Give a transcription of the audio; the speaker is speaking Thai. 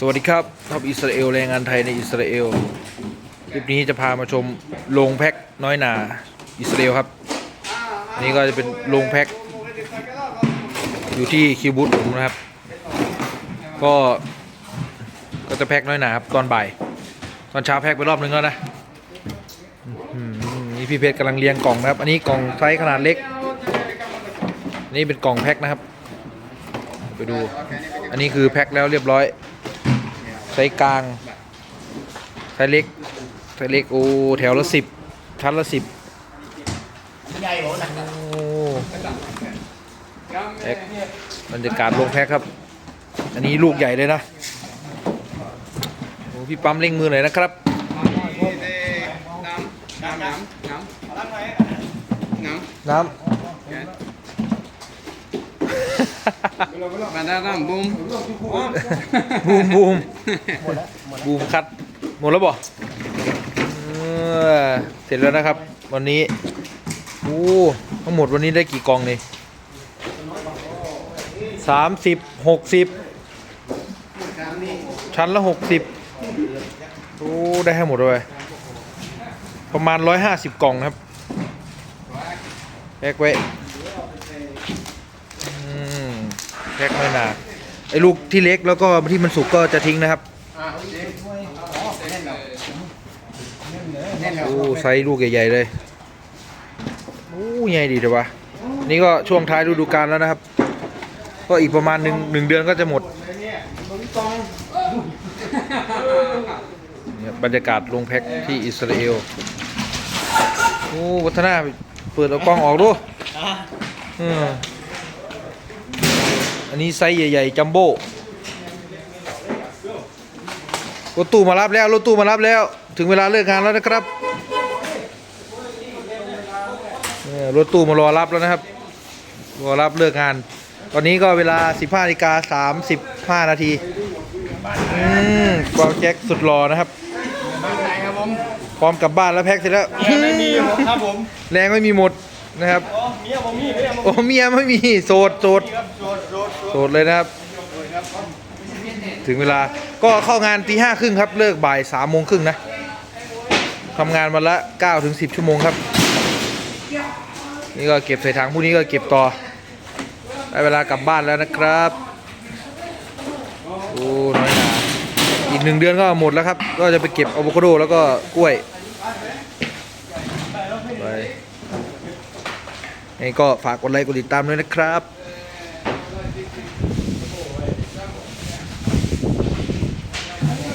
สวัสดีครับท็อปอิสราเอลแรงงานไทยในอิสราเอลคลิปนี้จะพามาชมโรงแพ็คน้อยหนาอิสราเอลครับนนี้ก็จะเป็นโรงแพ็คอยู่ที่คิวบูธผมนะครับ ก็ก็จะแพ็คน้อยหนาครับตอนบ่าย ตอนเช้าแพ็คไปรอบนึงแล้วนะนี่พี่เพชรกำลังเรียงกล่องนะครับ อันนี้กล่องไซส์ขนาดเล็กนนี่เป็นกล่องแพ็คนะครับ ไปดู อันนี้คือแพ็คแล้วเรียบร้อย ไซส์กลางไซส์เล็กไซส์เล็กโอ้แถวละสิบชั้นละสิบโอ้แพ็คบรรยากาศลงแพ็คครับ อันนี้ลูกใหญ่เลยนะโอ้พี่ปั๊มเร่งมือหน่อยนะครับน้ำน้ำน้ำน้ำน้ำ มาได้น้ำบุ้มบูมบูมบูมคัดหมดแล้วบ่เออเสร็จแล้วนะครับ วันนี้โอ้ทั้งหมดวันนี้ได้กี่กล่องนี่สามสิบหกสิบชั้นละหกสิบโอ้ได้ให้หมดเลยประมาณร้อยห้าสิบกล่องครับแพ็กไว้อืม แพ็กไม่นานไอ้ลูกที่เล็กแล้วก็ที่มันสุกก็จะทิ้งนะครับโอ้ไซส์ลูกใหญ่ๆเลยโอ้ใหญ่ดีเถอะวะนี่ก็ช่วงท้ายฤดูกาลแล้วนะครับ ก็อีกประมาณหนึ่งหนึ่งเดือนก็จะหมดเนี่ยบรรยากาศลงแพ็คที่อิสราเอลโอ้วัฒนาเปิดเอากล้องออกดูเออ อันนี้ไซส์ใหญ่ๆจัมโบ้รถตู้มารับแล้วรถตู้มารับแล้ว ถึงเวลาเลิกงานแล้วนะครับเนี่ยรถตู้มารอรับแล้วนะครับรอรับเลิกงาน ตอนนี้ก็เวลา 15นาฬิกา35 นาทีอืมกวางแจ็คสุดรอนะครับครับผมพร้อมกลับบ้านแล้วแพ็คเสร็จแล้วไม่มีครับผมแรงไม่มีหมดนะครับเมียผมมีเมียผมโอ้เมียไม่มีโสดโสด โดดโดดโสดเลยนะครับ ถึงเวลาก็เข้างานตีห้าครึ่งครับ เลิกบ่ายสามโมงครึ่งนะทำงานวันละ9ถึง10ชั่วโมงครับ นี่ก็เก็บใส่ถังพวกนี้ก็เก็บต่อ ได้เวลากลับบ้านแล้วนะครับโอ้น้อยหนาอีกหนึ่งเดือนก็หมดแล้วครับ ก็จะไปเก็บอะโวคาโดแล้วก็กล้วยไปนี่ก็ฝากกดไลค์กดติดตามด้วยนะครับ โอ้ยจ้างผมเนี่ย